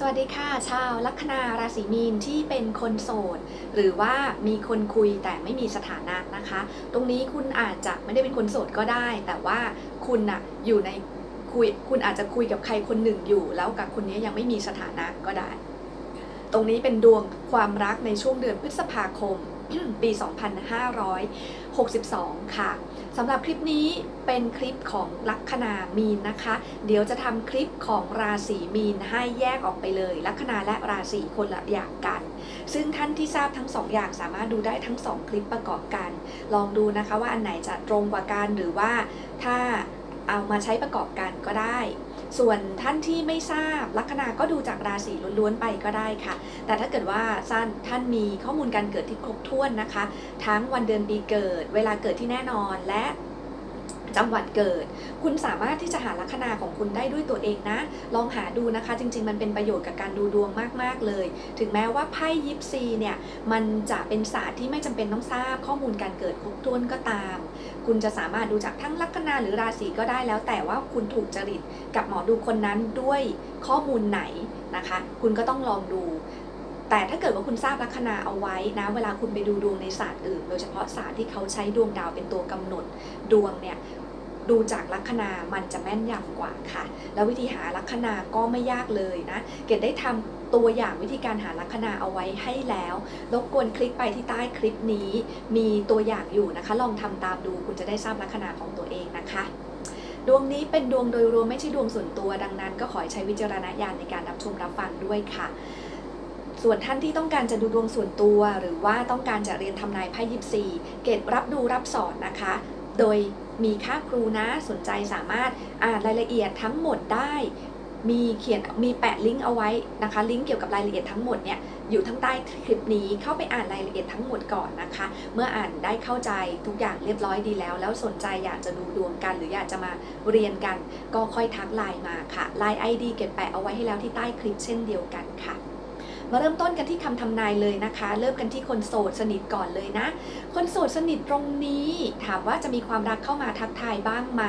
สวัสดีค่ะ ชาวลัคนาราศีมีนที่เป็นคนโสด หรือว่ามีคนคุยแต่ไม่มีสถานะนะคะ ตรงนี้คุณอาจจะไม่ได้เป็นคนโสดก็ได้ แต่ว่าคุณอะอยู่ในคุยคุณอาจจะคุยกับใครคนหนึ่งอยู่ แล้วกับคนนี้ยังไม่มีสถานะก็ได้ ตรงนี้เป็นดวงความรักในช่วงเดือนพฤษภาคมปี 2562 ค่ะ สำหรับคลิปนี้เป็นคลิปของลัคนามีนนะคะ เดี๋ยวจะทำคลิปของราศีมีนให้แยกออกไปเลย ลัคนาและราศีคนละอย่างกัน ซึ่งท่านที่ทราบทั้งสองอย่างสามารถดูได้ทั้งสองคลิปประกอบกัน ลองดูนะคะว่าอันไหนจะตรงกว่ากันหรือว่าถ้าเอามาใช้ประกอบกันก็ได้ ส่วนท่านที่ไม่ทราบลัคนาก็ดูจากราศีล้วนๆไปก็ได้ค่ะ แต่ถ้าเกิดว่าท่านท่านมีข้อมูลการเกิดที่ครบถ้วนนะคะ ทั้งวันเดือนปีเกิด เวลาเกิดที่แน่นอนและจังหวัดเกิด คุณสามารถที่จะหาลัคนาของคุณได้ด้วยตัวเองนะ ลองหาดูนะคะ จริง ๆ มันเป็นประโยชน์กับการดูดวงมาก ๆ เลย ถึงแม้ว่าไพ่ยิปซีเนี่ย มันจะเป็นศาสตร์ที่ไม่จำเป็นต้องทราบข้อมูลการเกิดครบถ้วนก็ตาม คุณจะสามารถดูจากทั้งลัคนาหรือราศีก็ได้แล้ว แต่ว่าคุณถูกจริตกับหมอดูคนนั้นด้วยข้อมูลไหนนะคะ คุณก็ต้องลองดู แต่ถ้าเกิดว่าคุณทราบลัคนาเอาไว้นะ เวลาคุณไปดูดวงในศาสตร์อื่น โดยเฉพาะศาสตร์ที่เขาใช้ดวงดาวเป็นตัวกำหนดดวงเนี่ยดูจากลัคนามันจะแม่นยำกว่าค่ะ แล้ววิธีหาลัคนาก็ไม่ยากเลยนะ เกดได้ทำ ตัวอย่างวิธีการหาลัคนาเอาไว้ให้แล้วรบกวนคลิกไปที่ใต้คลิปนี้ มีตัวอย่างอยู่นะคะ ลองทำตามดูคุณจะได้ทราบลัคนาของตัวเองนะคะดวงนี้เป็นดวงโดยรวมไม่ใช่ดวงส่วนตัว ดังนั้น ก็ขอใช้วิจารณญาณในการรับชมรับฟังด้วยค่ะ ส่วนท่านที่ต้องการจะดูดวงส่วนตัว หรือว่าต้องการจะเรียนทำนายไพ่ยิปซีเกตรับดูรับสอนนะคะ โดยมีค่าครูนะสนใจสามารถอ่านรายละเอียดทั้งหมดได้ มีเขียนมีแปะลิงก์เอาไว้นะคะ ลิงก์เกี่ยวกับรายละเอียดทั้งหมดเนี่ยอยู่ทั้งใต้คลิปนี้เข้าไปอ่านรายละเอียดทั้งหมดก่อนนะคะ เมื่ออ่านได้เข้าใจทุกอย่างเรียบร้อยดีแล้ว แล้วสนใจอยากจะดูดวงกัน หรืออยากจะมาเรียนกัน ก็ค่อยทักไลน์มาค่ะไลน์ ID เก็บแปะเอาไว้ให้แล้วที่ใต้คลิปเช่นเดียวกันค่ะ มาเริ่มต้นกันที่คำทำนายเลยนะคะ เริ่มกันที่คนโสดสนิทก่อนเลยนะ คนโสดสนิทตรงนี้ ถามว่าจะมีความรักเข้ามาทักทายบ้างไหม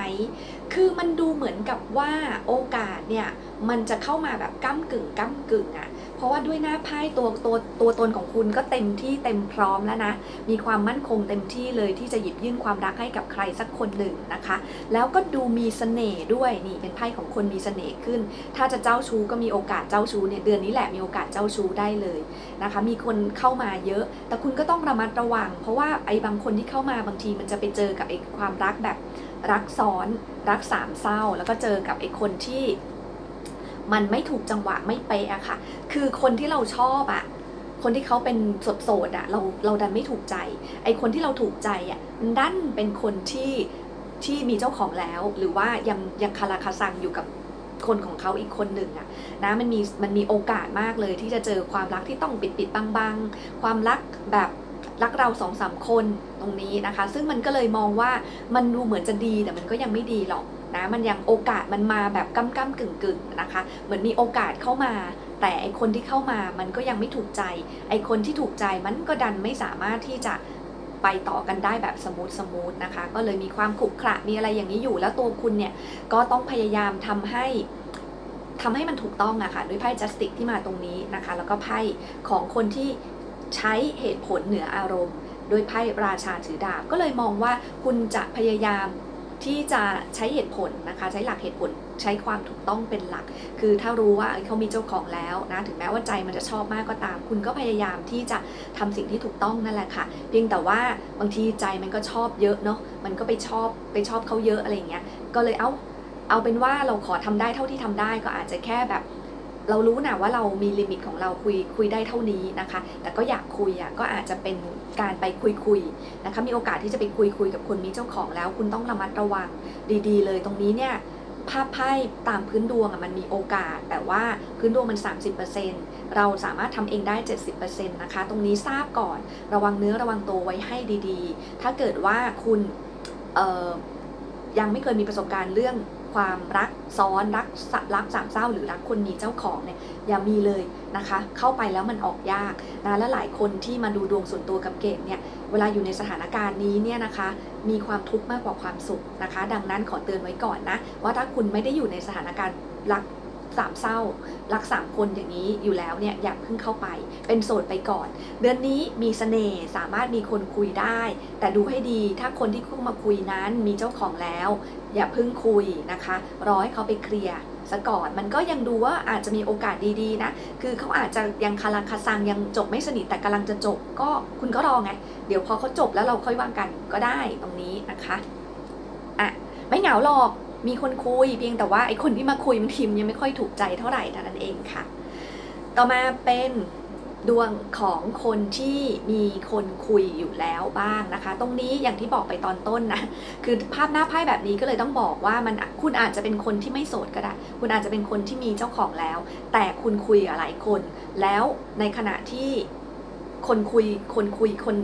คือมันดูเหมือนกับว่าโอกาสเนี่ยมันจะเข้ามาแบบก้ากึ่งก้ากึ่งอะ่ะ เพราะว่าด้วยหน้าไพ่ตัวตัวตัวตนของคุณก็เต็มที่เต็มพร้อมแล้วนะ มีความมั่นคงเต็มที่เลยที่จะหยิบยื่นความรักให้กับใครสักคนหนึ่งนะคะ แล้วก็ดูมีเสน่ห์ด้วยนี่เป็นไพ่ของคนมีเสน่ห์ขึ้น ถ้าจะเจ้าชู้ก็มีโอกาสเจ้าชู้เนี่ยเดือนนี้แหละมีโอกาสเจ้าชู้ได้เลยนะคะ มีคนเข้ามาเยอะ แต่คุณก็ต้องระมัดระวัง เพราะว่าไอ้บางคนที่เข้ามาบางทีมันจะไปเจอกับไอ้ความรักแบบรักซ้อนรักสามเศร้า แล้วก็เจอกับไอ้คนที่ มันไม่ถูกจังหวะไม่เป๊ะอะค่ะ คือคนที่เราชอบอะคนที่เขาเป็นโสดๆอะเราเราดันไม่ถูกใจ ไอคนที่เราถูกใจอะมันดันเป็นคนที่ที่มีเจ้าของแล้ว หรือว่ายังยังคาราคาซังอยู่กับคนของเขาอีกคนหนึ่งอะนะมันมีมันมีโอกาสมากเลยที่จะเจอความรักที่ต้องปิดปิดบังบังความรักแบบรักเราสองสามคนตรงนี้นะคะ ซึ่งมันก็เลยมองว่ามันดูเหมือนจะดีแต่มันก็ยังไม่ดีหรอก นะมันยังโอกาสมันมาแบบก้ำก้ำกึ่งกึ่งนะคะ เหมือนมีโอกาสเข้ามา แต่ไอคนที่เข้ามามันก็ยังไม่ถูกใจ ไอคนที่ถูกใจมันก็ดันไม่สามารถที่จะไปต่อกันได้แบบสมูทสมูทนะคะ ก็เลยมีความขรุขระมีอะไรอย่างนี้อยู่ แล้วตัวคุณเนี่ยก็ต้องพยายามทำให้ทำให้มันถูกต้องอะคะ่ะด้วยไพ่จัสติกที่มาตรงนี้นะคะ แล้วก็ไพ่ของคนที่ใช้เหตุผลเหนืออารมณ์ โดยไพ่ราชาถือดาบก็เลยมองว่าคุณจะพยายาม ที่จะใช้เหตุผลนะคะ ใช้หลักเหตุผลใช้ความถูกต้องเป็นหลัก คือถ้ารู้ว่าเขามีเจ้าของแล้วนะถึงแม้ว่าใจมันจะชอบมากก็ตาม คุณก็พยายามที่จะทำสิ่งที่ถูกต้องนั่นแหละค่ะ เพียงแต่ว่าบางทีใจมันก็ชอบเยอะเนาะมันก็ไปชอบไปชอบเขาเยอะอะไรเงี้ยก็เลยเอาเอาเป็นว่าเราขอทำได้เท่าที่ทำได้ก็อาจจะแค่แบบ เรารู้นะว่าเรามีลิมิตของเราคุยคุยได้เท่านี้นะคะ แต่ก็อยากคุยอะก็อาจจะเป็นการไปคุยคุยนะคะมีโอกาสที่จะไปคุยคุยกับคนมีเจ้าของแล้ว คุณต้องระมัดระวังดีๆ เลยตรงนี้เนี่ยภาพไพ่ตามพื้นดวงอะมันมีโอกาส แต่ว่าพื้นดวงมัน 30%เราสามารถทำเองได้ 70%นะคะ ตรงนี้ทราบก่อน ระวังเนื้อระวังตัวไว้ให้ดีๆ ถ้าเกิดว่าคุณยังไม่เคยมีประสบการณ์เรื่อง ความรักซ้อนรักรักสามเศร้าหรือรักคนมีเจ้าของเนี่ยอย่ามีเลยนะคะ เข้าไปแล้วมันออกยากนะและหลายคนที่มาดูดวงส่วนตัวกับเกดเนี่ยเวลาอยู่ในสถานการณ์นี้เนี่ยนะคะ มีความทุกข์มากกว่าความสุขนะคะ ดังนั้นขอเตือนไว้ก่อนนะว่าถ้าคุณไม่ได้อยู่ในสถานการณ์รัก สามเศร้า รักสามคนอย่างนี้อยู่แล้วเนี่ยอย่าเพิ่งเข้าไป เป็นโสดไปก่อน เดือนนี้มีเสน่ห์สามารถมีคนคุยได้ แต่ดูให้ดีถ้าคนที่เข้มาคุยนั้นมีเจ้าของแล้ว อย่าเพิ่งคุยนะคะรอให้เขาไปเคลียร์ซะก่อนมันก็ยังดูว่าอาจจะมีโอกาสดีๆนะ คือเขาอาจจะยังคาราคาซังยังจบไม่สนิทแต่กำลังจะจบก็คุณก็รอไง เดี๋ยวพอเขาจบแล้วเราค่อยว่างกันก็ได้ตรงนี้นะคะอะไม่เหงาหรอก มีคนคุยเพียงแต่ว่าไอคนที่มาคุยบางทีมยังไม่ค่อยถูกใจเท่าไหร่เท่านั้นเองค่ะ ต่อมาเป็นดวงของคนที่มีคนคุยอยู่แล้วบ้างนะคะ ตรงนี้อย่างที่บอกไปตอนต้นนะคือภาพหน้าไพ่แบบนี้ก็เลยต้องบอกว่ามันคุณอาจจะเป็นคนที่ไม่โสดก็ได้ คุณอาจจะเป็นคนที่มีเจ้าของแล้ว แต่คุณคุยกับหลายคน แล้วในขณะที่คนคุยคนคุยคน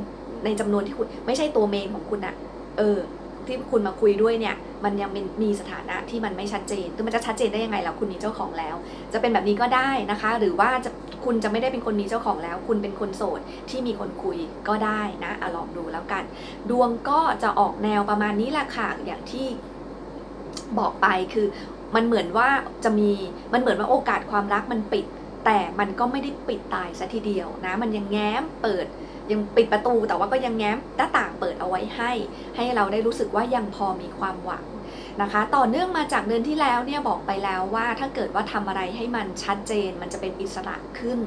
ในจำนวนที่คุณไม่ใช่ตัวเมนของคุณอะเออ ที่คุณมาคุยด้วยเนี่ยมันยังมีสถานะที่มันไม่ชัดเจนคือมันจะชัดเจนได้ยังไงแล้วคุณมีเจ้าของแล้ว จะเป็นแบบนี้ก็ได้นะคะ หรือว่าจะคุณจะไม่ได้เป็นคนมีเจ้าของแล้ว คุณเป็นคนโสดที่มีคนคุยก็ได้นะอะลองดูแล้วกัน ดวงก็จะออกแนวประมาณนี้แหละค่ะอย่างที่บอกไปคือมันเหมือนว่าจะมีมันเหมือนว่าโอกาสความรักมันปิด แต่มันก็ไม่ได้ปิดตายซะทีเดียวนะ มันยังแง้มเปิดยังปิดประตูแต่ว่าก็ยังแง้มหน้าต่างเปิดเอาไว้ให้ ให้เราได้รู้สึกว่ายังพอมีความหวังนะคะ ต่อเนื่องมาจากเดือนที่แล้วเนี่ยบอกไปแล้วว่าถ้าเกิดว่าทำอะไรให้มันชัดเจน มันจะเป็นอิสระขึ้น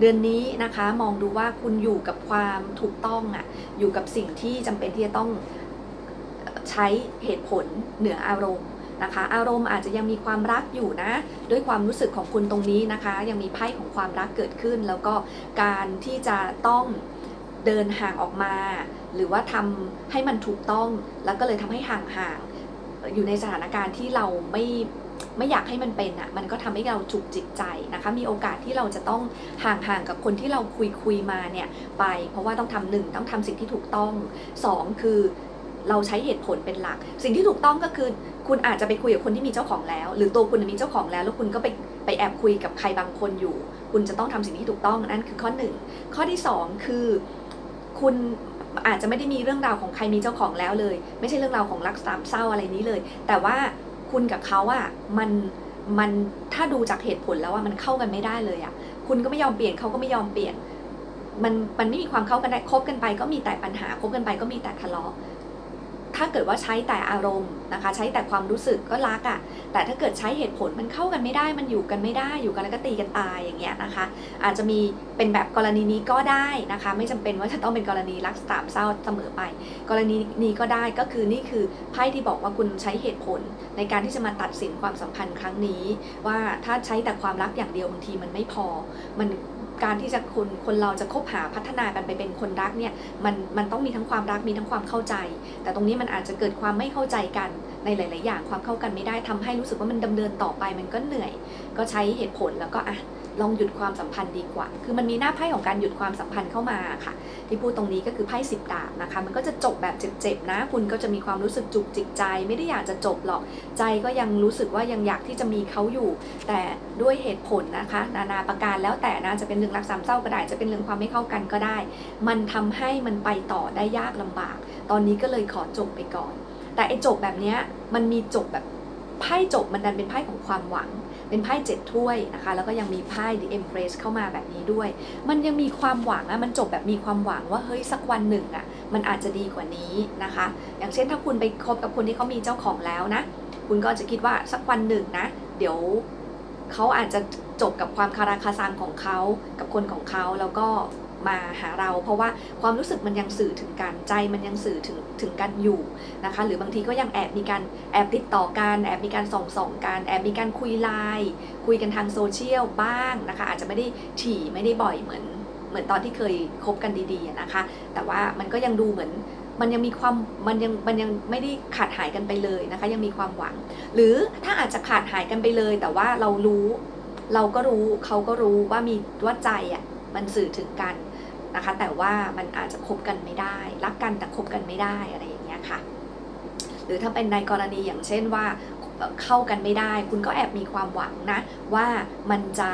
เดือนนี้นะคะมองดูว่าคุณอยู่กับความถูกต้องอะ่ะอยู่กับสิ่งที่จำเป็นที่จะต้องใช้เหตุผลเหนืออารมณ์ นะคะ อารมณ์อาจจะยังมีความรักอยู่นะ ด้วยความรู้สึกของคุณตรงนี้นะคะ ยังมีไพ่ของความรักเกิดขึ้น แล้วก็การที่จะต้องเดินห่างออกมา หรือว่าทำให้มันถูกต้อง แล้วก็เลยทำให้ห่างๆอยู่ในสถานการณ์ที่เราไม่ไม่อยากให้มันเป็นอะ มันก็ทำให้เราจุกจิตใจนะคะ มีโอกาสที่เราจะต้องห่างๆกับคนที่เราคุยคุยมาเนี่ยไป เพราะว่าต้องทำหนึ่งต้องทำสิ่งที่ถูกต้องสองคือเราใช้เหตุผลเป็นหลัก สิ่งที่ถูกต้องก็คือ คุณอาจจะไปคุยกับคนที่มีเจ้าของแล้ว หรือตัวคุณมีเจ้าของแล้ว แล้วคุณก็ไปไปแอบคุยกับใครบางคนอยู่ คุณจะต้องทำสิ่งที่ถูกต้องนั่นคือข้อหนึ่งข้อที่สองคือ คุณอาจจะไม่ได้มีเรื่องราวของใครมีเจ้าของแล้วเลย ไม่ใช่เรื่องราวของรักสามเศร้าอะไรนี้เลย แต่ว่าคุณกับเขาอะมันมันถ้าดูจากเหตุผลแล้วว่ามันเข้ากันไม่ได้เลยอะคุณก็ไม่ยอมเปลี่ยนเขาก็ไม่ยอมเปลี่ยน มันมันไม่มีความเข้ากันได้คบกันไปก็มีแต่ปัญหาคบกันไปก็มีแต่ทะเลาะ ถ้าเกิดว่าใช้แต่อารมณ์นะคะ ใช้แต่ความรู้สึกก็รักอะ่ะ แต่ถ้าเกิดใช้เหตุผลมันเข้ากันไม่ได้ มันอยู่กันไม่ได้อยู่กันแล้วก็ตีกันตายอย่างเงี้ยนะคะ อาจจะมีเป็นแบบกรณีนี้ก็ได้นะคะ ไม่จำเป็นว่าจะต้องเป็นกรณีรักสามเศร้าเสมอไป กรณีนี้ก็ได้ก็คือนี่คือไพ่ที่บอกว่าคุณใช้เหตุผล ในการที่จะมาตัดสินความสัมพันธ์ครั้งนี้ ว่าถ้าใช้แต่ความรักอย่างเดียวบางทีมันไม่พอมัน การที่จะคนคนเราจะคบหาพัฒนากันไปเป็นคนรักเนี่ยมันมันต้องมีทั้งความรักมีทั้งความเข้าใจ แต่ตรงนี้มันอาจจะเกิดความไม่เข้าใจกันในหลาย ๆ อย่างความเข้ากันไม่ได้ทำให้รู้สึกว่ามันดำเนินต่อไปมันก็เหนื่อย ก็ใช้เหตุผลแล้วก็อะ ลองหยุดความสัมพันธ์ดีกว่า คือมันมีหน้าไพ่ของการหยุดความสัมพันธ์เข้ามาค่ะ ที่พูดตรงนี้ก็คือไพ่สิบดาบนะคะ มันก็จะจบแบบเจ็บๆนะ คุณก็จะมีความรู้สึกจุกจิกใจ ไม่ได้อยากจะจบหรอก ใจก็ยังรู้สึกว่ายังอยากที่จะมีเขาอยู่ แต่ด้วยเหตุผลนะคะ นานาประการแล้วแต่นะ จะเป็นเรื่องรักสามเศร้าก็ได้ จะเป็นเรื่องความไม่เข้ากันก็ได้ มันทำให้มันไปต่อได้ยากลำบาก ตอนนี้ก็เลยขอจบไปก่อน แต่ไอ้จบแบบนี้มันมีจบแบบไพ่จบมันดันเป็นไพ่ของความหวัง เป็นไพ่เจ็ดถ้วยนะคะ แล้วก็ยังมีไพ่ The Empress เข้ามาแบบนี้ด้วย มันยังมีความหวังอะมันจบแบบมีความหวังว่าเฮ้ยสักวันหนึ่งอะมันอาจจะดีกว่านี้นะคะ อย่างเช่นถ้าคุณไปคบกับคนที่เขามีเจ้าของแล้วนะ คุณก็จะคิดว่าสักวันหนึ่งนะ เดี๋ยวเขาอาจจะจบกับความคาราคาซังของเขากับคนของเขาแล้วก็ มาหาเรา เพราะว่าความรู้สึกมันยังสื่อถึงกันใจมันยังสื่อถึงถึงกันอยู่นะคะ หรือบางทีก็ยังแอบมีการแอบติดต่อกันแอบมีการส่องส่องกันแอบมีการคุยไลน์คุยกันทางโซเชียลบ้างนะคะ อาจจะไม่ได้ถี่ไม่ได้บ่อยเหมือนเหมือนตอนที่เคยคบกันดีๆนะคะ แต่ว่ามันก็ยังดูเหมือนมันยังมีความมันยังมันยังไม่ได้ขาดหายกันไปเลยนะคะ ยังมีความหวัง หรือถ้าอาจจะขาดหายกันไปเลย แต่ว่าเรารู้ เราก็รู้เขาก็รู้ว่ามีว่าใจอะมันสื่อถึงกัน นะคะ แต่ว่ามันอาจจะคบกันไม่ได้ รักกันแต่คบกันไม่ได้อะไรอย่างเงี้ยค่ะ หรือถ้าเป็นในกรณีอย่างเช่นว่าเข้ากันไม่ได้ คุณก็แอบมีความหวังนะ ว่ามันจะ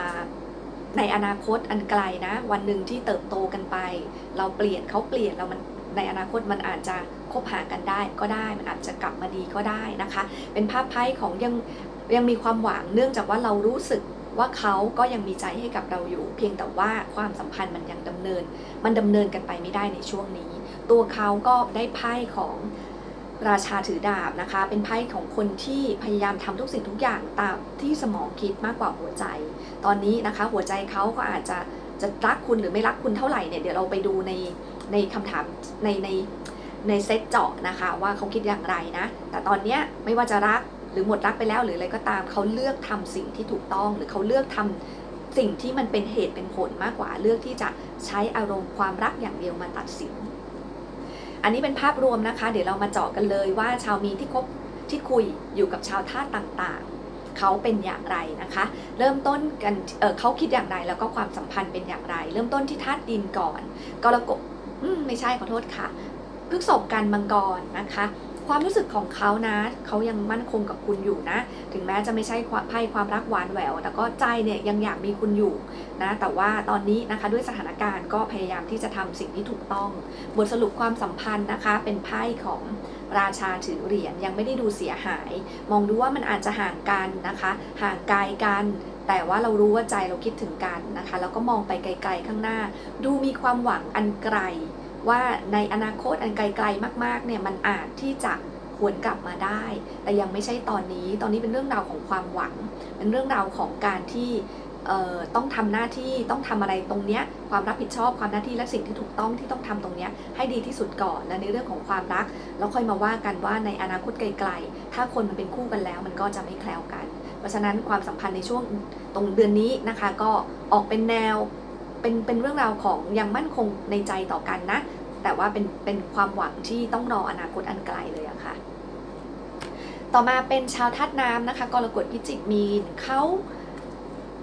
ในอนาคตอันไกลนะ วันหนึ่งที่เติบโตกันไป เราเปลี่ยนเขาเปลี่ยนเรามันในอนาคตมันอาจจะคบหากันได้ก็ได้มันอาจจะกลับมาดีก็ได้นะคะ เป็นภาพไพ่ของยังยังมีความหวังเนื่องจากว่าเรารู้สึก ว่าเขาก็ยังมีใจให้กับเราอยู่ เพียงแต่ว่าความสัมพันธ์มันยังดำเนิน มันดำเนินกันไปไม่ได้ในช่วงนี้ ตัวเขาก็ได้ไพ่ของราชาถือดาบนะคะ เป็นไพ่ของคนที่พยายามทำทุกสิ่งทุกอย่างตามที่สมองคิดมากกว่าหัวใจ ตอนนี้นะคะหัวใจเขาก็อาจจะจะรักคุณหรือไม่รักคุณเท่าไหร่เนี่ยเดี๋ยวเราไปดูในในคำถามในในในเซตเจาะนะคะ ว่าเขาคิดอย่างไรนะ แต่ตอนเนี้ยไม่ว่าจะรัก หรือหมดรักไปแล้วหรืออะไรก็ตามเขาเลือกทำสิ่งที่ถูกต้อง หรือเขาเลือกทำสิ่งที่มันเป็นเหตุเป็นผลมากกว่าเลือกที่จะใช้อารมณ์ความรักอย่างเดียวมาตัดสิน อันนี้เป็นภาพรวมนะคะ เดี๋ยวเรามาเจาะกันเลยว่าชาวมีที่คบที่คุยอยู่กับชาวธาตุต่างๆ เขาเป็นอย่างไรนะคะ เริ่มต้นกันเเขาคิดอย่างไรแล้วก็ความสัมพันธ์เป็นอย่างไร เริ่มต้นที่ธาตุดินก่อนกรกฎไม่ใช่ขอโทษค่ะพฤกษบกันมังกรนะคะ ความรู้สึกของเขานะ เขายังมั่นคงกับคุณอยู่นะ ถึงแม้จะไม่ใช่ไพ่ความรักหวานแหวว แต่ก็ใจเนี่ยยังอยากมีคุณอยู่นะ แต่ว่าตอนนี้นะคะด้วยสถานการณ์ก็พยายามที่จะทำสิ่งที่ถูกต้อง บทสรุปความสัมพันธ์นะคะ เป็นไพ่ของราชาถือเหรียญยังไม่ได้ดูเสียหาย มองดูว่ามันอาจจะห่างกันนะคะ ห่างไกลกัน แต่ว่าเรารู้ว่าใจเราคิดถึงกันนะคะ แล้วก็มองไปไกล ๆ ข้างหน้า ดูมีความหวังอันไกล ว่าในอนาคตอันไกลๆมากๆเนี่ยมันอาจที่จะหวนกลับมาได้ แต่ยังไม่ใช่ตอนนี้ ตอนนี้เป็นเรื่องราวของความหวัง เป็นเรื่องราวของการที่ต้องทำหน้าที่ต้องทำอะไรตรงเนี้ยความรับผิดชอบความหน้าที่และสิ่งที่ถูกต้องที่ต้องทำตรงเนี้ยให้ดีที่สุดก่อนและในเรื่องของความรัก แล้วค่อยมาว่ากันว่าในอนาคตไกลๆ ถ้าคนมันเป็นคู่กันแล้วมันก็จะไม่แคล้วกัน เพราะฉะนั้นความสัมพันธ์ในช่วงตรงเดือนนี้นะคะ ก็ออกเป็นแนว เป็นเป็นเรื่องราวของยังมั่นคงในใจต่อกันนะ แต่ว่าเป็นเป็นความหวังที่ต้องรออนาคตอันไกลเลยอะค่ะ ต่อมาเป็นชาวธาตุน้ำนะคะกรกฎพิจิกมีนเขา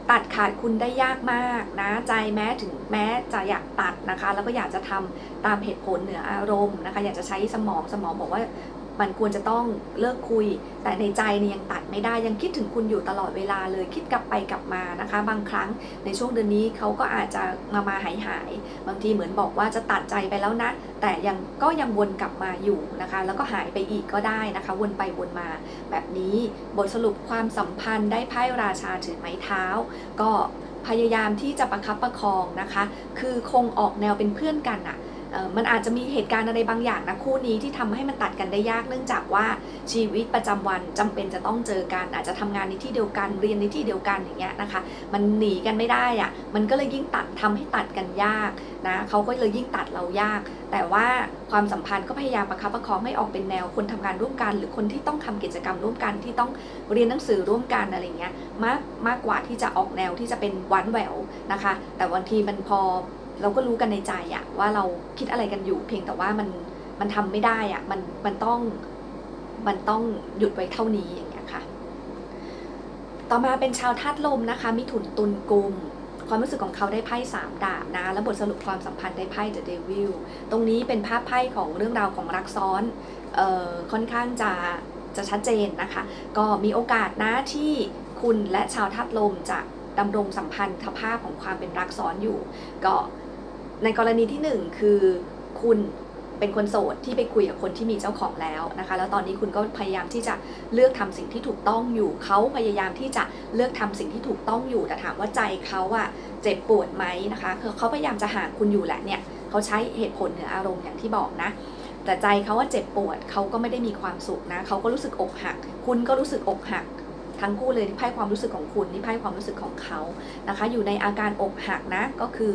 ตัดขาดคุณได้ยากมากนะใจแม้ถึงแม้จะอยากตัดนะคะ แล้วก็อยากจะทำตามเหตุผลเหนืออารมณ์นะคะ อยากจะใช้สมองสมองบอกว่า มันควรจะต้องเลิกคุย แต่ในใจเนี่ยยังตัดไม่ได้ยังคิดถึงคุณอยู่ตลอดเวลาเลยคิดกลับไปกลับมานะคะ บางครั้งในช่วงเดือนนี้เขาก็อาจจะมามาหายหายบางทีเหมือนบอกว่าจะตัดใจไปแล้วนะ แต่ยังก็ยังวนกลับมาอยู่นะคะ แล้วก็หายไปอีกก็ได้นะคะ วนไปวนมา แบบนี้บทสรุปความสัมพันธ์ได้ไพ่ราชาถือไม้เท้า ก็พยายามที่จะประคับประคองนะคะ คือคงออกแนวเป็นเพื่อนกันอะ มันอาจจะมีเหตุการณ์อะไรบางอย่างนะคู่นี้ที่ทำให้มันตัดกันได้ยากเนื่องจากว่าชีวิตประจำวันจำเป็นจะต้องเจอกัน อาจจะทำงานในที่เดียวกันเรียนในที่เดียวกันอย่างเงี้ยนะคะ มันหนีกันไม่ได้อะมันก็เลยยิ่งตัดทำให้ตัดกันยากนะเขาก็เลยยิ่งตัดเรายาก แต่ว่าความสัมพันธ์ก็พยายามประคับประคองให้ออกเป็นแนวคนทำงานร่วมกัน หรือคนที่ต้องทำกิจกรรมร่วมกันที่ต้องเรียนหนังสือร่วมกันอะไรเงี้ยมากมากกว่าที่จะออกแนวที่จะเป็นวันแหววนะคะ แต่บางทีมันพอ เราก็รู้กันในใจอะว่าเราคิดอะไรกันอยู่ เพียงแต่ว่ามันมันทำไม่ได้อะมันมันต้องมันต้องหยุดไว้เท่านี้อย่างเงี้ยค่ะ ต่อมาเป็นชาวธาตุลมนะคะ มิถุนตุลกุม ความรู้สึกของเขาได้ไพ่สามดาบนะ และบทสรุปความสัมพันธ์ได้ไพ่ The Devil ตรงนี้เป็นภาพไพ่ของเรื่องราวของรักซ้อนออค่อนข้างจะจะชัดเจนนะคะ ก็มีโอกาสนะที่คุณและชาวธาตุลมจะดำรงสัมพันธภาพของความเป็นรักซ้อนอยู่ ก็ ในกรณีที่ 1 คือคุณเป็นคนโสดที่ไปคุยกับคนที่มีเจ้าของแล้วนะคะ แล้วตอนนี้คุณก็พยายามที่จะเลือกทำสิ่งที่ถูกต้องอยู่ เขาพยายามที่จะเลือกทำสิ่งที่ถูกต้องอยู่ แต่ถามว่าใจเขาอะเจ็บปวดไหมนะคะคือเขาพยายามจะห่างคุณอยู่แหละเนี่ยเขาใช้เหตุผลเหนืออารมณ์อย่างที่บอกนะ แต่ใจเขาว่าเจ็บปวดเขาก็ไม่ได้มีความสุขนะเขาก็รู้สึกอกหัก คุณก็รู้สึกอกหักทั้งคู่เลยที่ไพ่ความรู้สึกของคุณนี่ไพ่ความรู้สึกของเขานะคะ อยู่ในอาการอกหักนะก็คือ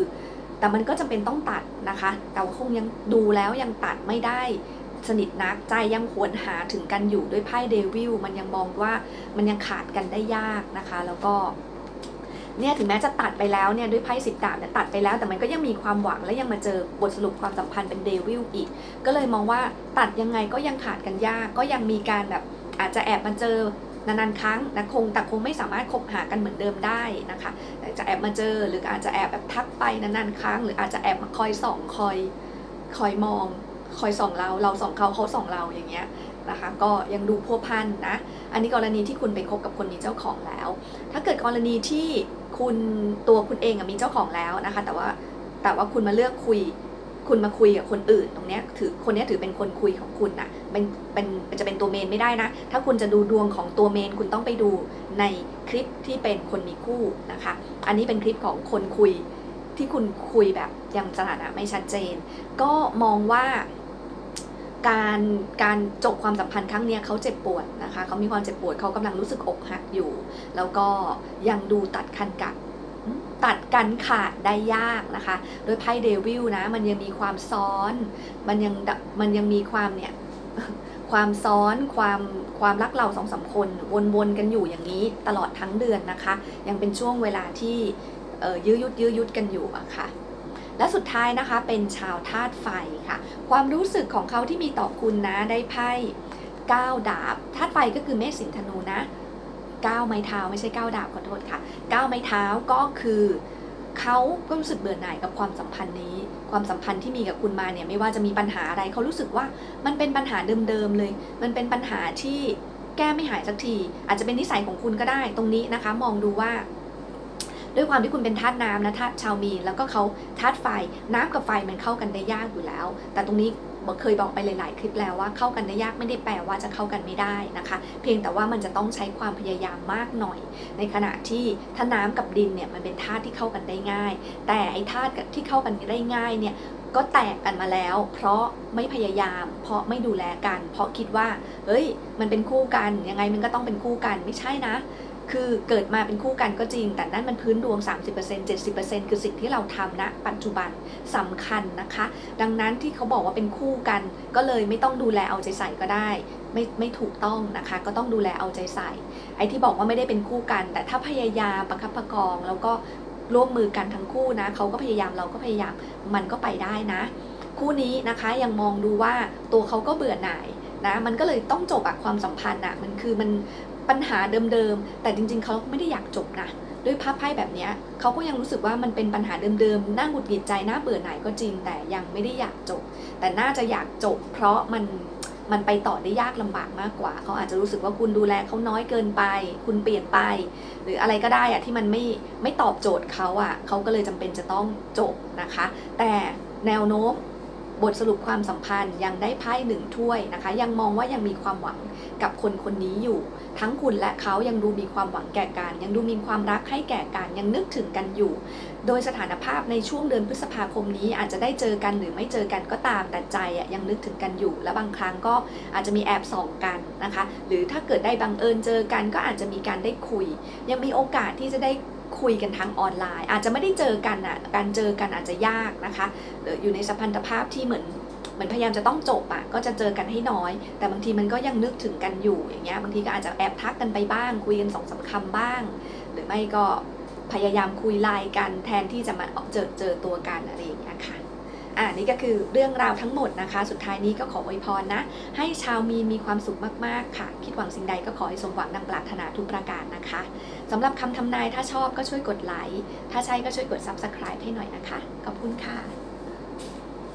แต่มันก็จำเป็นต้องตัดนะคะ แต่ว่าคงยังดูแล้วยังตัดไม่ได้สนิทนักใจยังหวนหาถึงกันอยู่ด้วยไพ่เดวิลมันยังมองว่ามันยังขาดกันได้ยากนะคะ แล้วก็เนี่ยถึงแม้จะตัดไปแล้วเนี่ยด้วยไพ่สิบดาบเนี่ยตัดไปแล้ว แต่มันก็ยังมีความหวังและยังมาเจอบทสรุปความสัมพันธ์เป็นเดวิลอีก ก็เลยมองว่าตัดยังไงก็ยังขาดกันยาก ก็ยังมีการแบบอาจจะแอบมาเจอ นานๆครั้งนะคงแต่คงไม่สามารถคบหากันเหมือนเดิมได้นะคะจะแอบมาเจอหรืออาจจะแอบแบบทักไปนานๆครั้ง หรืออาจจะแอบมาคอยส่องคอยคอยมอง คอยส่องเราเราส่องเขาเขาส่องเราอย่างเงี้ยนะคะก็ยังดูพัวพันนะ อันนี้กรณีที่คุณไปคบกับคนมีเจ้าของแล้ว ถ้าเกิดกรณีที่คุณตัวคุณเองมีเจ้าของแล้วนะคะ แต่ว่าแต่ว่าคุณมาเลือกคุย คุณมาคุยกับคนอื่น ตรงเนี้ยถือคนนี้ถือเป็นคนคุยของคุณนะเป็นเป็นจะเป็นตัวเมนไม่ได้นะ ถ้าคุณจะดูดวงของตัวเมนคุณต้องไปดูในคลิปที่เป็นคนมีคู่นะคะ อันนี้เป็นคลิปของคนคุยที่คุณคุยแบบยังสถานะไม่ชัดเจน ก็มองว่าการการจบความสัมพันธ์ครั้งเนี้ยเขาเจ็บปวดนะคะเขามีความเจ็บปวดเขากำลังรู้สึกอกหักอยู่ แล้วก็ยังดูตัดคันกับ ตัดกันขาดได้ยากนะคะ โดยไพ่เดวิลนะ มันยังมีความซ้อน มันยังมันยังมีความเนี่ยความซ้อนความความรักเราสองสาคนวนๆกันอยู่อย่างนี้ตลอดทั้งเดือนนะคะ ยังเป็นช่วงเวลาที่ยื้อยุดยื้อยุดกันอยู่อะค่ะและสุดท้ายนะคะเป็นชาวธาตุไฟค่ะ ความรู้สึกของเขาที่มีต่อคุณนะได้ไพ่ก้าวดาบธาตุไฟก็คือเมษสิงธนูนะ ก้าวไม้เท้าไม่ใช่ก้าวดาบขอโทษค่ะก้าวไม้เท้าก็คือเขาก็รู้สึกเบื่อหน่ายกับความสัมพันธ์นี้ ความสัมพันธ์ที่มีกับคุณมาเนี่ยไม่ว่าจะมีปัญหาอะไรเขารู้สึกว่ามันเป็นปัญหาเดิมๆเลย มันเป็นปัญหาที่แก้ไม่หายสักที อาจจะเป็นนิสัยของคุณก็ได้ตรงนี้นะคะ มองดูว่า ด้วยความที่คุณเป็นธาตุน้ำนะธาตุชาวมีนแล้วก็เขาธาตุไฟน้ำกับไฟมันเข้ากันได้ยากอยู่แล้ว แต่ตรงนี้เคยบอกไปหลาย ๆ คลิปแล้วว่าเข้ากันได้ยากไม่ได้แปลว่าจะเข้ากันไม่ได้นะคะ เพียงแต่ว่ามันจะต้องใช้ความพยายามมากหน่อย ในขณะที่ถ้าน้ำกับดินเนี่ยมันเป็นธาตุที่เข้ากันได้ง่าย แต่ไอ้ธาตุที่เข้ากันได้ง่ายเนี่ยก็แตกกันมาแล้ว เพราะไม่พยายาม เพราะไม่ดูแลกัน เพราะคิดว่า เฮ้ย มันเป็นคู่กัน ยังไงมันก็ต้องเป็นคู่กัน ไม่ใช่นะ คือเกิดมาเป็นคู่กันก็จริง แต่นั่นมันพื้นดวง 30% 70%คือสิ่งที่เราทำณนะปัจจุบันสำคัญนะคะ ดังนั้นที่เขาบอกว่าเป็นคู่กัน ก็เลยไม่ต้องดูแลเอาใจใส่ก็ได้ ไม่ไม่ถูกต้องนะคะ ก็ต้องดูแลเอาใจใส่ ไอ้ที่บอกว่าไม่ได้เป็นคู่กัน แต่ถ้าพยายามประคับประคอง แล้วก็ร่วมมือกันทั้งคู่นะเขาก็พยายามเราก็พยายามมันก็ไปได้นะ คู่นี้นะคะยังมองดูว่าตัวเขาก็เบื่อหน่ายนะมันก็เลยต้องจบอะความสัมพันธ์อะมันคือมัน ปัญหาเดิมๆ แต่จริงๆ เขาไม่ได้อยากจบนะ ด้วยภาพไพ่แบบนี้เขาก็ยังรู้สึกว่ามันเป็นปัญหาเดิมๆ น่าหงุดหงิดใจน่าเบื่อหน่ายก็จริง แต่ยังไม่ได้อยากจบ แต่น่าจะอยากจบ เพราะมันมันไปต่อได้ยากลำบากมากกว่า เขาอาจจะรู้สึกว่าคุณดูแลเขาน้อยเกินไป คุณเปลี่ยนไป หรืออะไรก็ได้อะที่มันไม่ไม่ตอบโจทย์เขาอะเขาก็เลยจำเป็นจะต้องจบนะคะ แต่แนวโน้ม บทสรุปความสัมพันธ์ยังได้ไพ่หนึ่งถ้วยนะคะ ยังมองว่ายังมีความหวังกับคนคนนี้อยู่ ทั้งคุณและเขายังดูมีความหวังแก่กัน ยังดูมีความรักให้แก่กัน ยังนึกถึงกันอยู่ โดยสถานภาพในช่วงเดือนพฤษภาคมนี้อาจจะได้เจอกันหรือไม่เจอกันก็ตามแต่ใจอะยังนึกถึงกันอยู่ และบางครั้งก็อาจจะมีแอบส่องกันนะคะ หรือถ้าเกิดได้บังเอิญเจอกันก็อาจจะมีการได้คุย ยังมีโอกาสที่จะได้ คุยกันทางออนไลน์ อาจจะไม่ได้เจอกันอะการเจอกันอาจจะยากนะคะอยู่ในสัมพันธภาพที่เหมือนเหมือนพยายามจะต้องจบอะ่ะก็จะเจอกันให้น้อย แต่บางทีมันก็ยังนึกถึงกันอยู่อย่างเงี้ยบางทีก็อาจจะแอบทักกันไปบ้าง คุยกันสองสาคำบ้าง หรือไม่ก็พยายามคุยไลน์กันแทนที่จะมาเจอเจอตัวกันอะไรอย่างเงี้ย อ่านี่ก็คือเรื่องราวทั้งหมดนะคะ สุดท้ายนี้ก็ขออวยพรนะ ให้ชาวมีนมีความสุขมากๆค่ะ คิดหวังสิ่งใดก็ขอให้สมหวังดังปรารถนาทุกประการนะคะสำหรับคำทำนายถ้าชอบก็ช่วยกดไลค์ถ้าใช่ก็ช่วยกด subscribe ให้หน่อยนะคะ ขอบคุณค่ะ